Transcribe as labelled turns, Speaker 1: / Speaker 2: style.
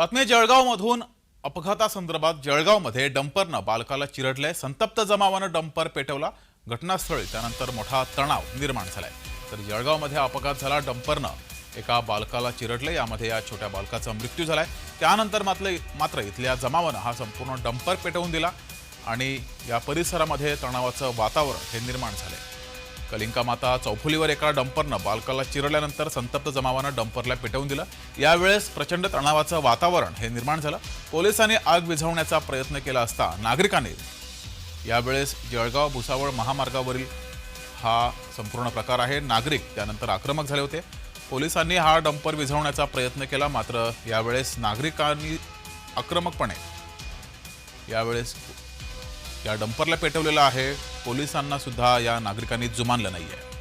Speaker 1: बातमी जळगावमधून अपघातासंदर्भात जळगावमध्ये डंपरनं बालकाला चिरडलंय. संतप्त जमावानं डंपर पेटवला. घटनास्थळी त्यानंतर मोठा तणाव निर्माण झालाय. तर जळगावमध्ये अपघात झाला. डंपरनं एका बालकाला चिरडलं यामध्ये या छोट्या बालकाचा मृत्यू झालाय. त्यानंतर मात्र मात्र इथल्या जमावानं हा संपूर्ण डंपर पेटवून दिला आणि या परिसरामध्ये तणावाचं वातावरण हे निर्माण झालंय. कलिंका माता चौफुलीवर एका डंपरनं बालकाला चिरल्यानंतर संतप्त जमावानं डंपरला पेटवून दिलं. यावेळेस प्रचंड तणावाचं वातावरण हे निर्माण झालं. पोलिसांनी आग विझवण्याचा प्रयत्न केला असता नागरिकांनी. यावेळेस जळगाव भुसावळ महामार्गावरील हा संपूर्ण प्रकार आहे. नागरिक त्यानंतर आक्रमक झाले होते. पोलिसांनी हा डंपर विझवण्याचा प्रयत्न केला मात्र यावेळेस नागरिकांनी आक्रमकपणे यावेळेस या डंपरला पेटवलेलं आहे. पोलिसांना सुद्धा या नागरिकांनी जुमानलं नाहीये.